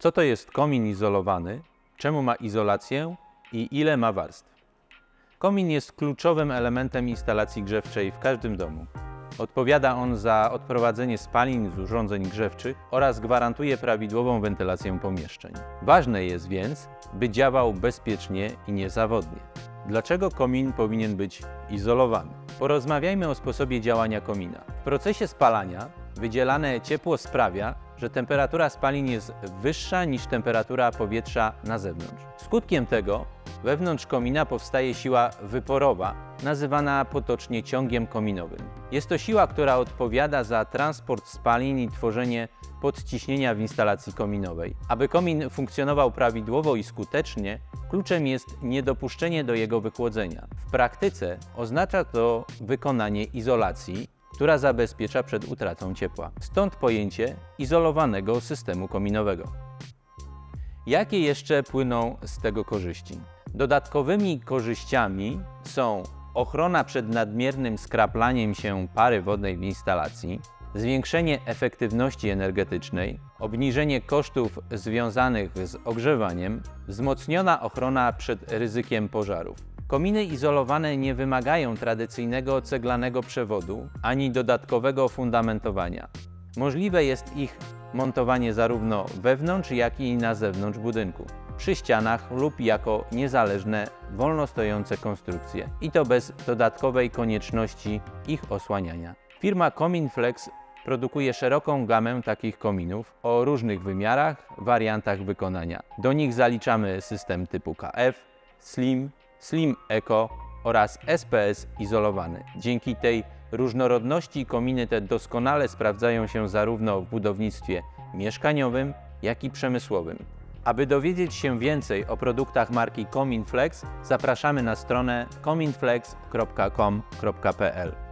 Co to jest komin izolowany, czemu ma izolację i ile ma warstw? Komin jest kluczowym elementem instalacji grzewczej w każdym domu. Odpowiada on za odprowadzenie spalin z urządzeń grzewczych oraz gwarantuje prawidłową wentylację pomieszczeń. Ważne jest więc, by działał bezpiecznie i niezawodnie. Dlaczego komin powinien być izolowany? Porozmawiajmy o sposobie działania komina. W procesie spalania wydzielane ciepło sprawia, że temperatura spalin jest wyższa niż temperatura powietrza na zewnątrz. Skutkiem tego wewnątrz komina powstaje siła wyporowa, nazywana potocznie ciągiem kominowym. Jest to siła, która odpowiada za transport spalin i tworzenie podciśnienia w instalacji kominowej. Aby komin funkcjonował prawidłowo i skutecznie, kluczem jest niedopuszczenie do jego wychłodzenia. W praktyce oznacza to wykonanie izolacji, która zabezpiecza przed utratą ciepła. Stąd pojęcie izolowanego systemu kominowego. Jakie jeszcze płyną z tego korzyści? Dodatkowymi korzyściami są ochrona przed nadmiernym skraplaniem się pary wodnej w instalacji, zwiększenie efektywności energetycznej, obniżenie kosztów związanych z ogrzewaniem, wzmocniona ochrona przed ryzykiem pożarów. Kominy izolowane nie wymagają tradycyjnego ceglanego przewodu ani dodatkowego fundamentowania. Możliwe jest ich montowanie zarówno wewnątrz, jak i na zewnątrz budynku, przy ścianach lub jako niezależne, wolno stojące konstrukcje i to bez dodatkowej konieczności ich osłaniania. Firma Cominflex produkuje szeroką gamę takich kominów o różnych wymiarach, wariantach wykonania. Do nich zaliczamy system typu KF, Slim, Slim Eco oraz SPS izolowany. Dzięki tej różnorodności kominy te doskonale sprawdzają się zarówno w budownictwie mieszkaniowym, jak i przemysłowym. Aby dowiedzieć się więcej o produktach marki Cominflex, zapraszamy na stronę cominflex.com.pl.